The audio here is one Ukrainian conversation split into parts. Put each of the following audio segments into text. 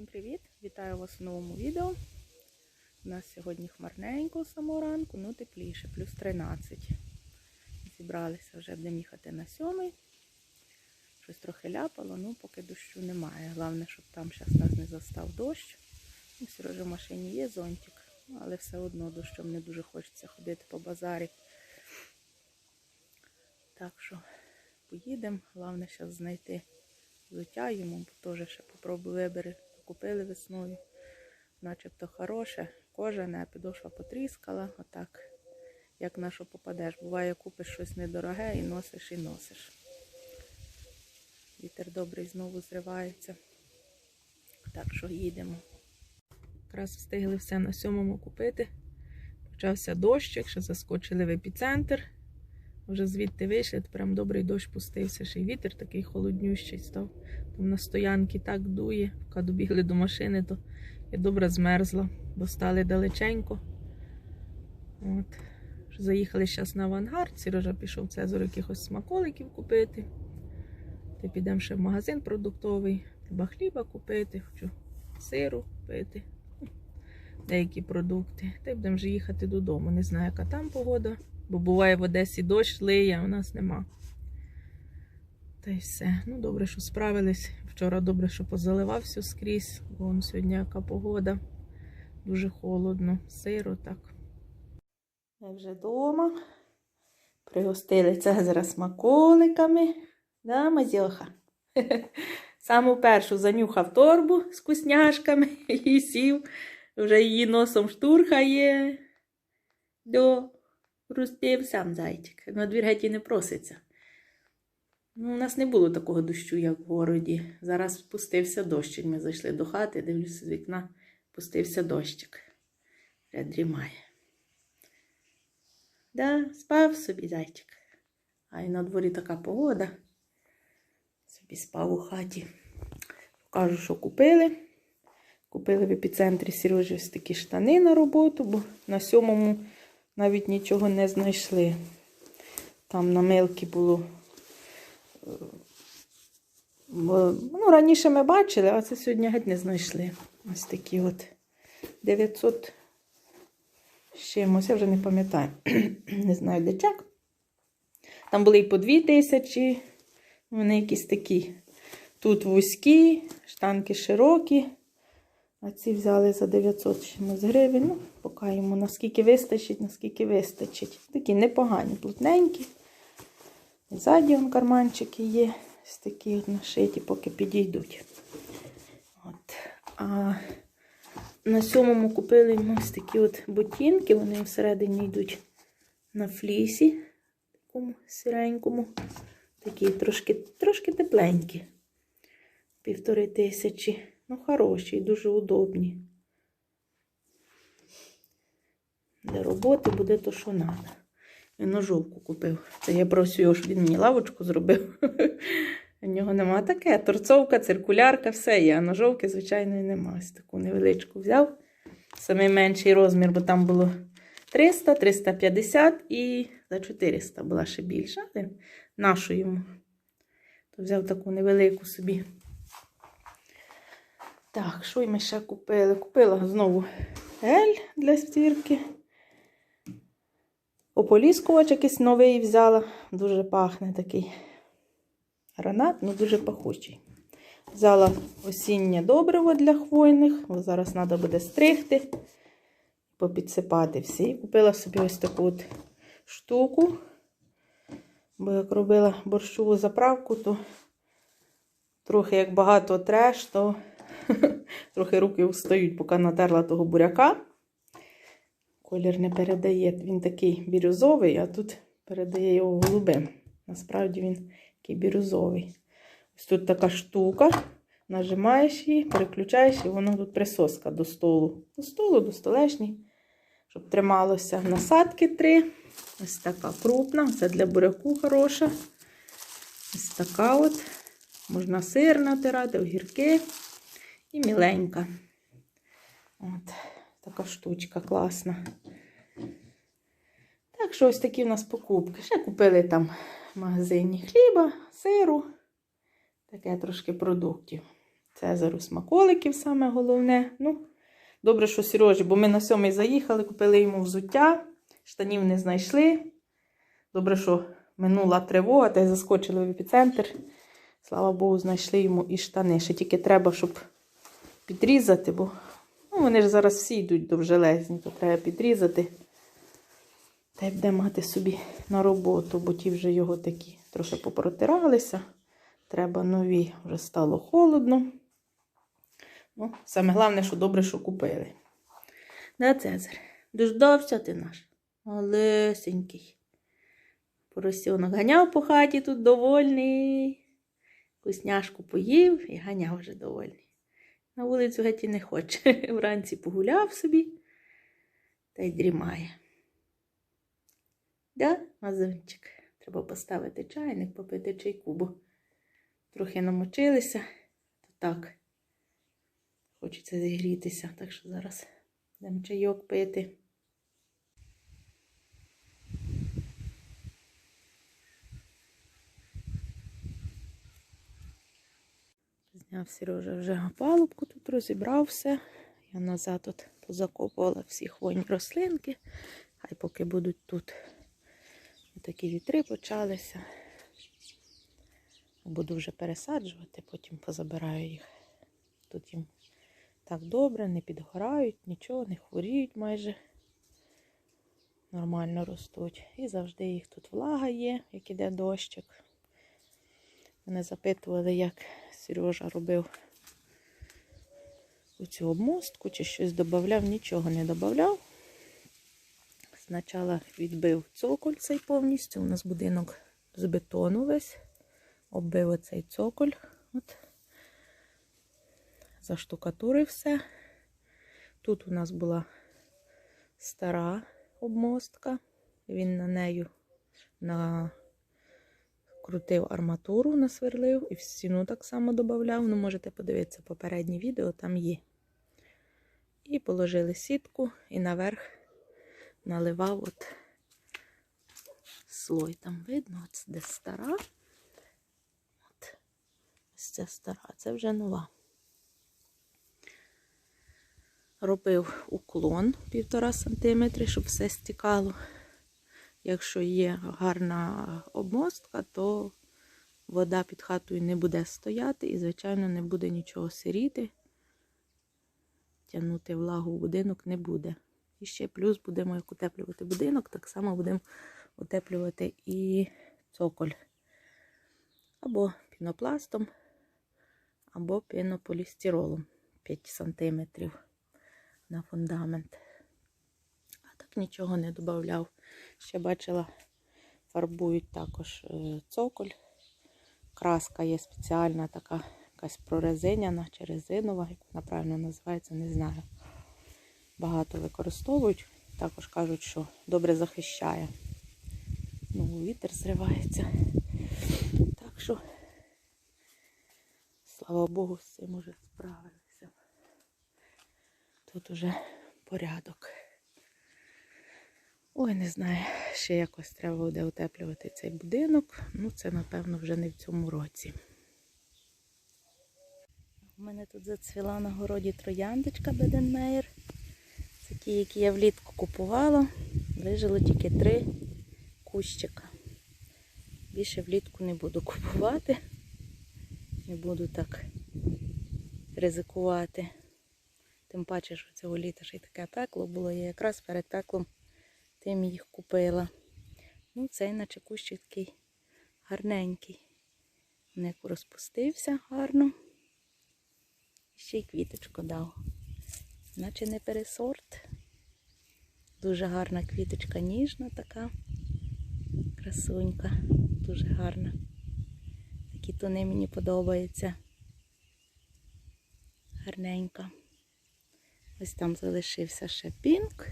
Всім привіт! Вітаю вас в новому відео. У нас сьогодні хмарненько з самого ранку, ну тепліше, плюс 13. Зібралися вже будемо їхати на сьомий. Щось трохи ляпало, ну поки дощу немає. Головне, щоб там зараз нас не застав дощ. Ну, Сережа в машині є зонтик, але все одно дощом не дуже хочеться ходити по базарі. Так що поїдемо. Головне зараз знайти взуття йому, теж ще попробую вибери. Купили весною. Начебто хороше, кожане, а підошва потріскала. Отак, як на що попадеш. Буває, купиш щось недороге і носиш, і носиш. Вітер добрий знову зривається. Так що їдемо. Якраз встигли все на сьомому купити. Почався дощик, ще заскочили в епіцентр. Вже звідти вийшли, прям добрий дощ пустився, ще й вітер такий холоднющий став. Там на стоянці так дує. Поки добігли до машини, то я добре змерзла, бо стали далеченько. От. Заїхали зараз на авангард, Сережа пішов Цезор якихось смаколиків купити. Та підемо ще в магазин продуктовий, треба хліба купити, хочу сиру купити, деякі продукти. Та й будемо вже їхати додому. Не знаю, яка там погода. Бо буває в Одесі дощ лиє, а у нас нема. Та й все. Ну, добре, що справились. Вчора добре, що позаливав все скрізь, бо вон сьогодні яка погода. Дуже холодно, сиро так. Я вже вдома. Пригостили Цезаря смаколиками. Да, Мазьоха? Саму першу занюхав торбу з вкусняшками і сів. Вже її носом штурхає. До Розпів сам зайчик. На двір геть і не проситься. Ну, у нас не було такого дощу, як в городі. Зараз спустився дощик. Ми зайшли до хати, дивлюся з вікна, пустився дощик. Вже дрімає. Да, спав собі зайчик. А й на дворі така погода. Собі спав у хаті. Покажу, що купили. Купили в епіцентрі Сережі ось такі штани на роботу, бо на сьомому навіть нічого не знайшли. Там на милки було. Ну, раніше ми бачили, а це сьогодні геть не знайшли. Ось такі от 900 з чимось, я вже не пам'ятаю. не знаю, де чек. Там були і по 2000, вони якісь такі. Тут вузькі, штанки широкі. А ці взяли за 900 чимось гривень. Ну, поки йому наскільки вистачить, наскільки вистачить. Такі непогані, плотненькі. Ззаді вон карманчики є. Ось такі от нашиті, поки підійдуть. От. А на сьомому купили йому ось такі от ботинки. Вони всередині йдуть на флісі, такому сиренькому. Такі трошки, трошки тепленькі. Півтори тисячі. Ну, хороші, і дуже удобні. Для роботи буде то, що треба. Він ножовку купив. Це я просю його, щоб він мені лавочку зробив. У нього нема таке. Торцовка, циркулярка, все є. А ножовки, звичайно, нема. Ось таку невеличку взяв. Самий менший розмір, бо там було 300, 350 і за 400 була ще більша. Нашу йому. То взяв таку невелику собі. Так, що ми ще купили? Купила знову гель для стірки. Ополіскувач якийсь новий взяла. Дуже пахне такий гранат, ну дуже пахучий. Взяла осіннє добриво для хвойних. Зараз треба буде стригти, попідсипати всі. Купила собі ось таку от штуку. Бо як робила борщову заправку, то трохи як багато треш, то Трохи руки встають, поки натерла того буряка. Колір не передає. Він такий бірюзовий, а тут передає його голубим. Насправді він такий бірюзовий. Ось тут така штука. Нажимаєш її, переключаєш, і воно тут присоска до столу. До столу, до столешні, щоб трималося. Насадки три. Ось така крупна. Це для буряку хороша. Ось така от. Можна сир натирати, огірки. І міленька. От, така штучка класна. Так що ось такі в нас покупки. Ще купили там в магазині хліба, сиру, таке трошки продуктів. Цезару смаколиків саме головне. Ну, добре, що Сережі, бо ми на сьомий заїхали, купили йому взуття, штанів не знайшли. Добре, що минула тривога, та й заскочили в епіцентр. Слава Богу, знайшли йому і штани. Ще тільки треба, щоб підрізати, бо ну, вони ж зараз всі йдуть довжелезні, то треба підрізати. Та й буде мати собі на роботу, бо ті вже його такі трохи попротиралися. Треба нові, вже стало холодно. Ну, саме головне, що добре, що купили. Да, Цезар, дождався ти наш. Малесенький. Поросенок ганяв по хаті тут довольний. Вкусняшку поїв і ганяв вже довольний. На вулицю геть і не хоче. Вранці погуляв собі та й дрімає. Да, мазончик? Треба поставити чайник, попити чайку, бо трохи намочилися, то так. Хочеться зігрітися, так що зараз будемо чайок пити. Зняв Сережа вже опалубку тут розібрав все. Я назад тут позакопувала всі хвойні рослинки. Хай поки будуть тут. Такі вітри почалися. Буду вже пересаджувати, потім позабираю їх. Тут їм так добре, не підгорають, нічого, не хворіють майже. Нормально ростуть. І завжди їх тут влага є, як іде дощик. Мене запитували, як Сережа робив цю обмостку, чи щось додавав, нічого не додавав. Спочатку відбив цоколь цей повністю. У нас будинок з бетону весь. Оббив оцей цоколь. От. Заштукатурив все. Тут у нас була стара обмостка. Він на нею накрутив арматуру, насверлив і в стіну так само додавав. Ну, можете подивитися попереднє відео, там є. І положили сітку і наверх наливав от слой. Там видно, от де стара. От. Ось ця стара, це вже нова. Робив уклон 1,5 см, щоб все стікало. Якщо є гарна обмостка, то вода під хатою не буде стояти і, звичайно, не буде нічого сиріти. Тягнути влагу в будинок не буде. І ще плюс будемо як утеплювати будинок, так само будемо утеплювати і цоколь. Або пінопластом, або пінополістиролом 5 см на фундамент. А так нічого не додавав. Ще бачила, фарбують також е, цоколь. Краска є спеціальна така, якась прорезиняна чи резинова, як вона правильно називається, не знаю багато використовують. Також кажуть, що добре захищає. Ну, вітер зривається. Так що, слава Богу, з цим уже справилися. Тут уже порядок. Ой, не знаю, ще якось треба буде утеплювати цей будинок. Ну, це, напевно, вже не в цьому році. У мене тут зацвіла на городі трояндочка Беденмейр. Це ті, які я влітку купувала. Вижило тільки три кущика. Більше влітку не буду купувати. Не буду так ризикувати. Тим паче, що цього літа ще й таке пекло було. Я якраз перед пеклом тим їх купила. Ну, цей наче кущик такий гарненький. Не розпустився гарно. Ще й квіточку дав наче не пересорт. Дуже гарна квіточка, ніжна така, красунька, дуже гарна. Такі тони мені подобаються. Гарненька. Ось там залишився ще пінк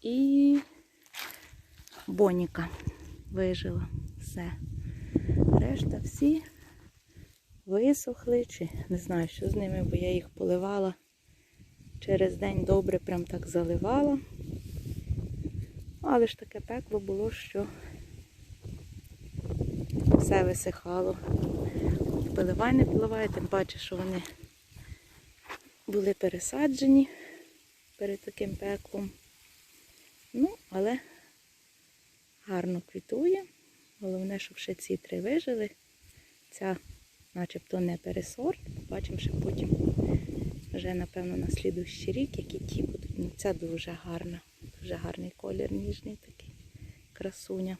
і боніка вижила все. Решта всі висохли, чи не знаю, що з ними, бо я їх поливала. Через день добре прям так заливала. Але ж таке пекло було, що все висихало. Поливай, не поливай, тим паче, що вони були пересаджені перед таким пеклом. Ну, але гарно квітує. Головне, щоб ще ці три вижили. Ця начебто не пересорт. Побачимо що потім. Вже, напевно, на слідущий рік, які ті будуть. Ну, ця дуже гарна. Дуже гарний колір, ніжний такий. Красуня.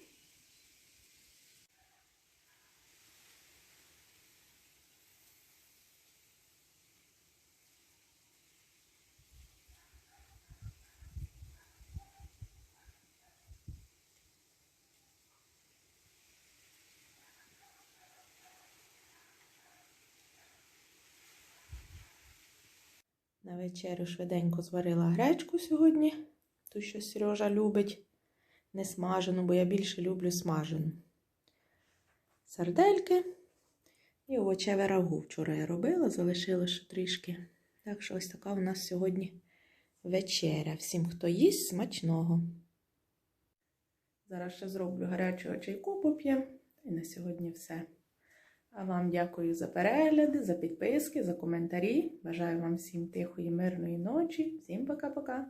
На вечерю швиденько зварила гречку сьогодні, ту, що Сережа любить. Не смажену, бо я більше люблю смажену. Сардельки і овочеве рагу. Вчора я робила, залишила ще трішки. Так що ось така у нас сьогодні вечеря. Всім, хто їсть, смачного. Зараз ще зроблю гарячого чайку поп'ємо. І на сьогодні все. А вам дякую за перегляди, за підписки, за коментарі. Бажаю вам всім тихої, мирної ночі. Всім пока-пока.